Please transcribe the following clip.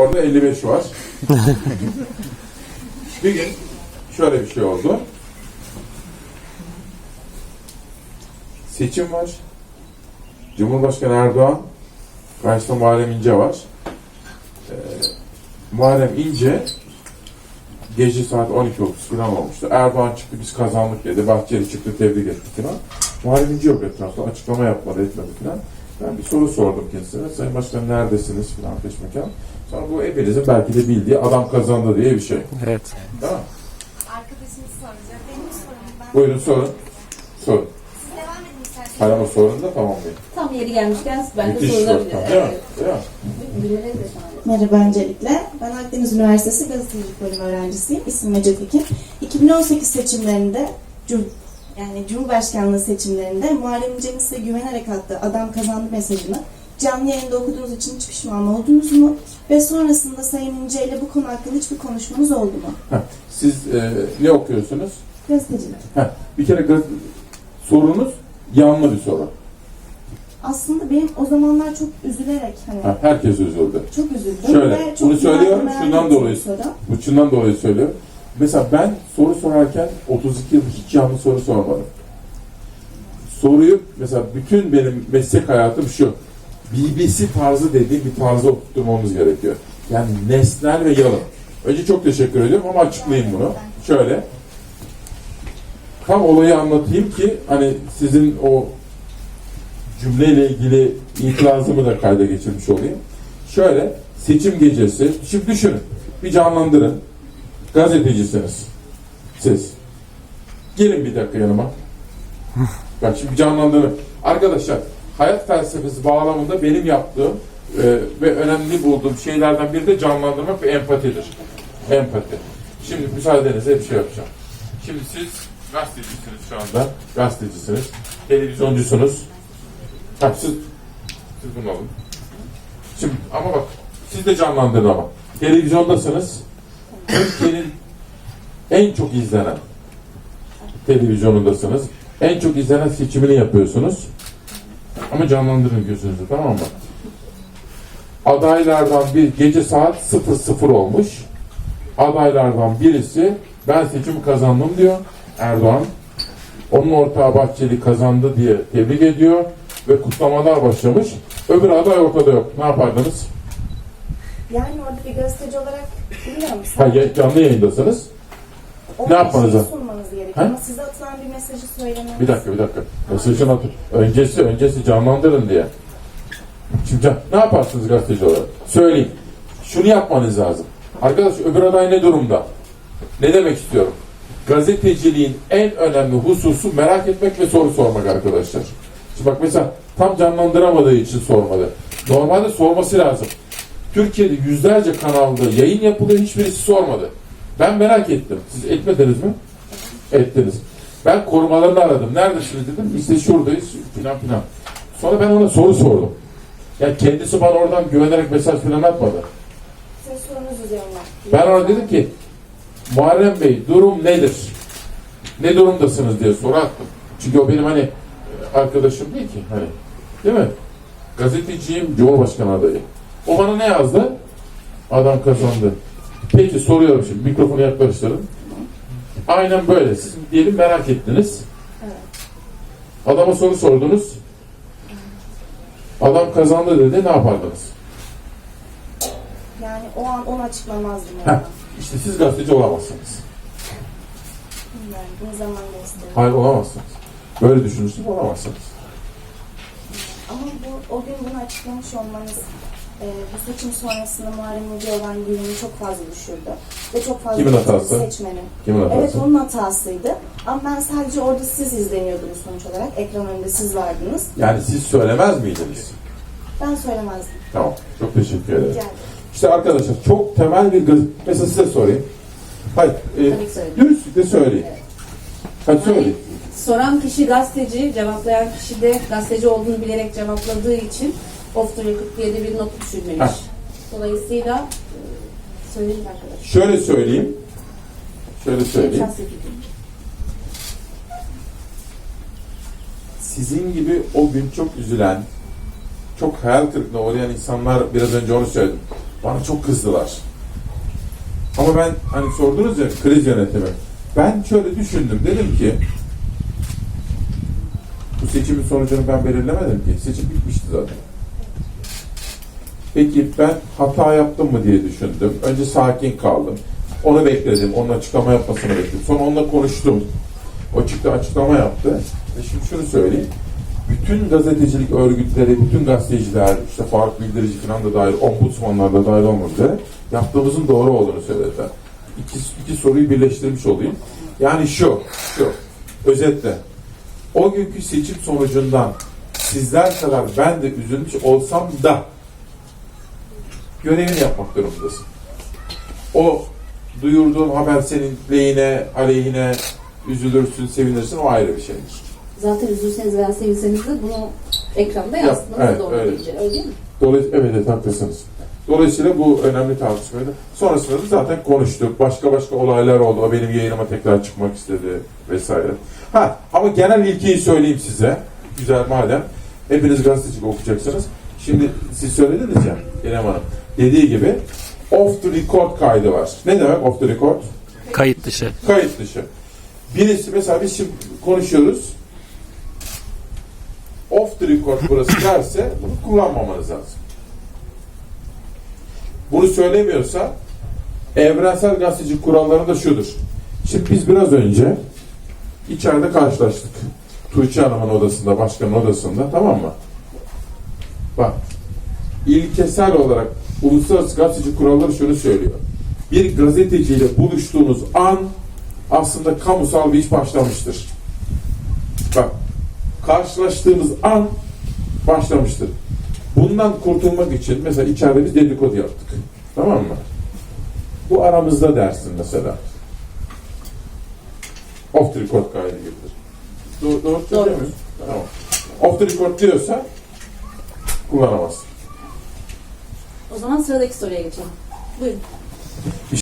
Orada 55 var. bir gün şöyle bir şey oldu. Seçim var. Cumhurbaşkanı Erdoğan, karşısında Muharrem İnce var. Ee, Muharrem İnce gece saat 12.30 falan olmuştu. Erdoğan çıktı biz kazandık dedi. Bahçeli çıktı tebrik etti falan. Muharrem İnce yok etrafta. Açıklama yapmadı etmedi falan. Ben bir soru sordum kendisine. Sayın Başkan neredesiniz falan peşmekan. Sonra bu hepinizin belki de bildiği adam kazandı diye bir şey. Evet. Tamam. Arkadaşımız soracak. Benim sorum ben. Buyurun sorun. Sorun. Siz devam edin isterseniz. Hayır ama sorun da tamam değil. Tam yeri gelmişken ben de Müthiş sorulabilir. soru. Değil mi? Değil mi? De. Merhaba öncelikle. Ben Akdeniz Üniversitesi Gazetecilik Bölümü öğrencisiyim. İsmim Ece Tekin. 2018 seçimlerinde Cum yani Cumhurbaşkanlığı seçimlerinde Muharrem size güvenerek attığı adam kazandı mesajını canlı yayında okuduğunuz için hiç pişman oldunuz mu? Ve sonrasında Sayın İnce ile bu konu hakkında hiçbir konuşmanız oldu mu? Heh, Siz e, ne okuyorsunuz? Gazetecilik. Heh, bir kere gaz- sorunuz yanlı bir soru. Aslında benim o zamanlar çok üzülerek hani Ha, herkes üzüldü. çok üzüldüm. Şöyle, ve çok bunu söylüyorum, şundan dolayı. Bu şundan dolayı söylüyorum. Mesela ben soru sorarken 32 yıl hiç yanlış soru sormadım. Soruyu mesela bütün benim meslek hayatım şu. BBC tarzı dediğim bir tarzı oturtmamız gerekiyor. Yani nesnel ve yalın. Önce çok teşekkür ediyorum ama açıklayayım bunu. Şöyle. Tam olayı anlatayım ki hani sizin o cümleyle ilgili itirazımı da kayda geçirmiş olayım. Şöyle seçim gecesi, şimdi düşünün, bir canlandırın. Gazetecisiniz. Siz. Gelin bir dakika yanıma. Bak şimdi canlandırın. Arkadaşlar, hayat felsefesi bağlamında benim yaptığım e, ve önemli bulduğum şeylerden biri de canlandırmak ve empatidir. Empati. Şimdi müsaadenizle bir şey yapacağım. Şimdi siz gazetecisiniz şu anda. Gazetecisiniz. Televizyoncusunuz. Ha, siz, siz bunu alın. Şimdi ama bak siz de canlandırın ama. Televizyondasınız. Türkiye'nin en çok izlenen televizyonundasınız. En çok izlenen seçimini yapıyorsunuz. Ama canlandırın gözünüzü tamam mı? Adaylardan bir gece saat 00 olmuş. Adaylardan birisi ben seçimi kazandım diyor Erdoğan. Onun ortağı Bahçeli kazandı diye tebrik ediyor ve kutlamalar başlamış. Öbür aday ortada yok. Ne yapardınız? Yani orada bir gazeteci olarak bilmiyorum. Ha, ya- canlı yayındasınız. O Ne yapmanız lazım? sunmanız gerekiyor. Ha? Ama size atılan bir mesajı söylemeniz. Bir dakika bir dakika. Mesajını atın. Öncesi öncesi canlandırın diye. Şimdi can- ne yaparsınız gazeteci olarak? Söyleyeyim. Şunu yapmanız lazım. Arkadaş öbür aday ne durumda? Ne demek istiyorum? Gazeteciliğin en önemli hususu merak etmek ve soru sormak arkadaşlar. Şimdi bak mesela tam canlandıramadığı için sormadı. Normalde sorması lazım. Türkiye'de yüzlerce kanalda yayın yapılıyor hiçbirisi sormadı. Ben merak ettim. Siz etmediniz mi? Ettiniz. Ben korumalarını aradım. Neredesiniz dedim. İşte şuradayız filan filan. Sonra ben ona soru sordum. Yani kendisi bana oradan güvenerek mesaj filan atmadı. Sizin sorunuz üzerinden. Ben ona dedim ki Muharrem Bey durum nedir? Ne durumdasınız diye soru attım. Çünkü o benim hani arkadaşım değil ki hani. Değil mi? Gazeteciyim, Cumhurbaşkanı adayı. O bana ne yazdı? Adam kazandı. Peki soruyorum şimdi. Mikrofonu yaklaştırın. Aynen böyle. Siz diyelim merak ettiniz. Evet. Adama soru sordunuz. Adam kazandı dedi. Ne yapardınız? Yani o an onu açıklamazdım. Heh. Yani. İşte siz gazeteci olamazsınız. Yani ne zaman gösterir. Hayır olamazsınız. Böyle düşünürsünüz olamazsınız. Ama bu, o gün bunu açıklamış olmanız e, bu seçim sonrasında Muharrem İnce olan güveni çok fazla düşürdü. Ve çok fazla Kimin hatası? seçmenin. Kimin hatası? Evet onun hatasıydı. Ama ben sadece orada siz izleniyordunuz sonuç olarak. Ekran önünde siz vardınız. Yani siz söylemez miydiniz? Ben söylemezdim. Tamam. Çok teşekkür ederim. Rica ederim. İşte arkadaşlar çok temel bir gaz... Mesela size sorayım. Hayır. E, Tabii ki söyledim. dürüstlükle söyleyin. Hadi söyleyin. Soran kişi gazeteci, cevaplayan kişi de gazeteci olduğunu bilerek cevapladığı için diye de bir not düşürmemiş. Heh. Dolayısıyla e, söyleyin arkadaşlar. Şöyle söyleyeyim. Şöyle söyleyeyim. Sizin gibi o gün çok üzülen, çok hayal kırıklığına uğrayan insanlar biraz önce onu söyledim. Bana çok kızdılar. Ama ben hani sordunuz ya kriz yönetimi. Ben şöyle düşündüm. Dedim ki bu seçimin sonucunu ben belirlemedim ki. Seçim bitmişti zaten. Peki ben hata yaptım mı diye düşündüm. Önce sakin kaldım. Onu bekledim. Onun açıklama yapmasını bekledim. Sonra onunla konuştum. O çıktı açıklama yaptı. Ve şimdi şunu söyleyeyim. Bütün gazetecilik örgütleri, bütün gazeteciler, işte Faruk Bildirici falan da dahil, ombudsmanlar da dahil olmak yaptığımızın doğru olduğunu söylediler. İki, iki soruyu birleştirmiş olayım. Yani şu, şu, özetle. O günkü seçim sonucundan sizler kadar ben de üzülmüş olsam da görevini yapmak durumundasın. O duyurduğun haber senin lehine, aleyhine üzülürsün, sevinirsin o ayrı bir şeydir. Zaten üzülseniz veya sevinseniz de bunu ekranda yansıtmanız evet, doğru öyle. değildir. Öyle değil mi? Dolayısıyla evet, evet haklısınız. Dolayısıyla bu önemli tartışmaydı. Sonrasında da zaten konuştuk. Başka başka olaylar oldu. O benim yayınıma tekrar çıkmak istedi vesaire. Ha ama genel ilkeyi söyleyeyim size. Güzel madem. Hepiniz gazetecilik okuyacaksınız. Şimdi siz söylediniz ya İrem Hanım. Dediği gibi off the record kaydı var. Ne demek off the record? Kayıt dışı. Kayıt dışı. Birisi mesela biz şimdi konuşuyoruz. Off the record burası derse bunu kullanmamanız lazım. Bunu söylemiyorsa evrensel gazeteci kuralları da şudur. Şimdi biz biraz önce içeride karşılaştık. Tuğçe Hanım'ın odasında, başkanın odasında tamam mı? Bak ilkesel olarak uluslararası gazeteci kuralları şunu söylüyor. Bir gazeteciyle buluştuğunuz an aslında kamusal bir iş başlamıştır. Bak, karşılaştığımız an başlamıştır. Bundan kurtulmak için mesela içeride biz dedikodu yaptık. Tamam mı? Bu aramızda dersin mesela. Off the record kaydı gibidir. Doğru, doğru söylüyor muyum? Tamam. Off the record diyorsa kullanamazsın. O zaman sıradaki soruya geçelim. Buyurun.